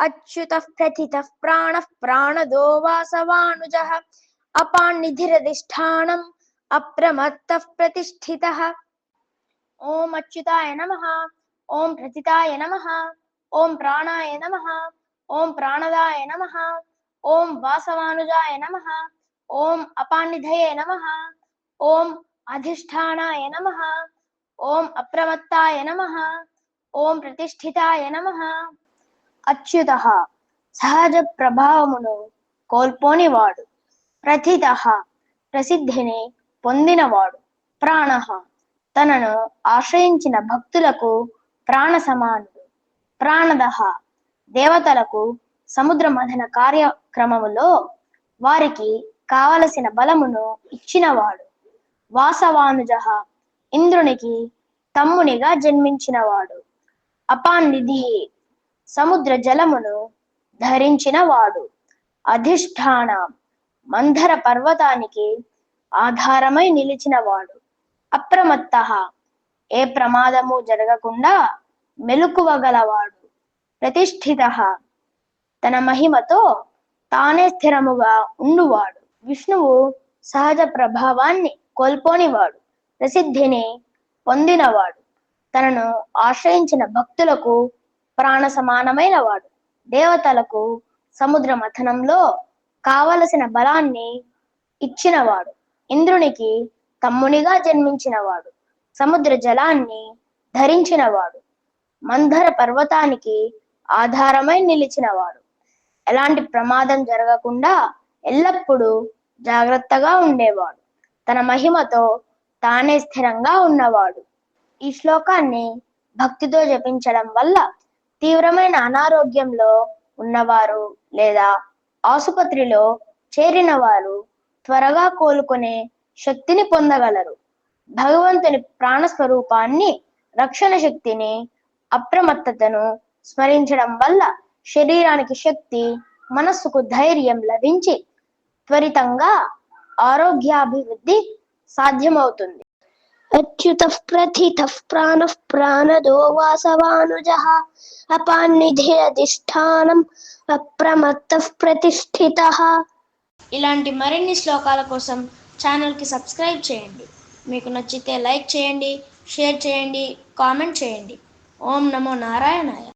అచ్యుతః ప్రథితః ప్రాణః ప్రాణదో వాసవానుజः అపాన్నిధిరధిష్టానం అప్రమత్తః ప్రతిష్ఠితः ఓం అచ్యుతాయ నమః ఓం ప్రథితాయ నమః ఓం ప్రాణాయ నమః ఓం ప్రాణదాయ నమః ఓం వాసవానుజాయ నమః ఓం అపాన్నిధయే నమః ఓం అధిష్టానాయ నమః ఓం అప్రమత్తాయ నమః ఓం ప్రతిష్ఠితాయ నమః అచ్యుత సహజ ప్రభావమును కోల్పోనివాడు. ప్రథిత ప్రసిద్ధిని పొందినవాడు. ప్రాణ తనను ఆశ్రయించిన భక్తులకు ప్రాణ సమానుడు ప్రాణద దేవతలకు సముద్ర మథన కార్యక్రమములో వారికి కావలసిన బలమును ఇచ్చినవాడు. వాసవానుజ ఇంద్రునికి తమ్మునిగా జన్మించినవాడు. అపాన్నిధి సముద్ర జలమును ధరించిన వాడు అధిష్టాన మంధర పర్వతానికి ఆధారమై నిలిచినవాడు. అప్రమత్త ఏ ప్రమాదము జరగకుండా మెలకువగలవాడు. ప్రతిష్ఠిత తన మహిమతో తానే స్థిరముగా ఉండువాడు. విష్ణువు సహజ ప్రభావాన్ని కోల్పోనివాడు. ప్రసిద్ధిని పొందినవాడు. తనను ఆశ్రయించిన భక్తులకు ప్రాణ సమానమైన వాడు. దేవతలకు సముద్ర మథనంలో కావలసిన బలాన్ని ఇచ్చినవాడు. ఇంద్రునికి తమ్మునిగా జన్మించినవాడు. సముద్ర జలాన్ని ధరించినవాడు. మంధర పర్వతానికి ఆధారమై నిలిచినవాడు. ఎలాంటి ప్రమాదం జరగకుండా ఎల్లప్పుడూ జాగ్రత్తగా ఉండేవాడు. తన మహిమతో తానే స్థిరంగా ఉన్నవాడు. ఈ శ్లోకాన్ని భక్తితో జపించడం వల్ల తీవ్రమైన అనారోగ్యంలో ఉన్నవారు లేదా ఆసుపత్రిలో చేరిన వారు త్వరగా కోలుకునే శక్తిని పొందగలరు. భగవంతుని ప్రాణస్వరూపాన్ని రక్షణ శక్తిని అప్రమత్తతను స్మరించడం వల్ల శరీరానికి శక్తి మనస్సుకు ధైర్యం లభించి త్వరితంగా ఆరోగ్యాభివృద్ధి సాధ్యమవుతుంది. అచ్యుతః ప్రథితః ప్రాణః ప్రాణదో వాసవానుజः అపాన్నిధిరధిష్టానం అప్రమత్తః ప్రతిష్ఠిత ఇలాంటి మరిన్ని శ్లోకాల కోసం ఛానల్కి సబ్స్క్రైబ్ చేయండి. మీకు నచ్చితే లైక్ చేయండి షేర్ చేయండి కామెంట్ చేయండి. ఓం నమో నారాయణాయ.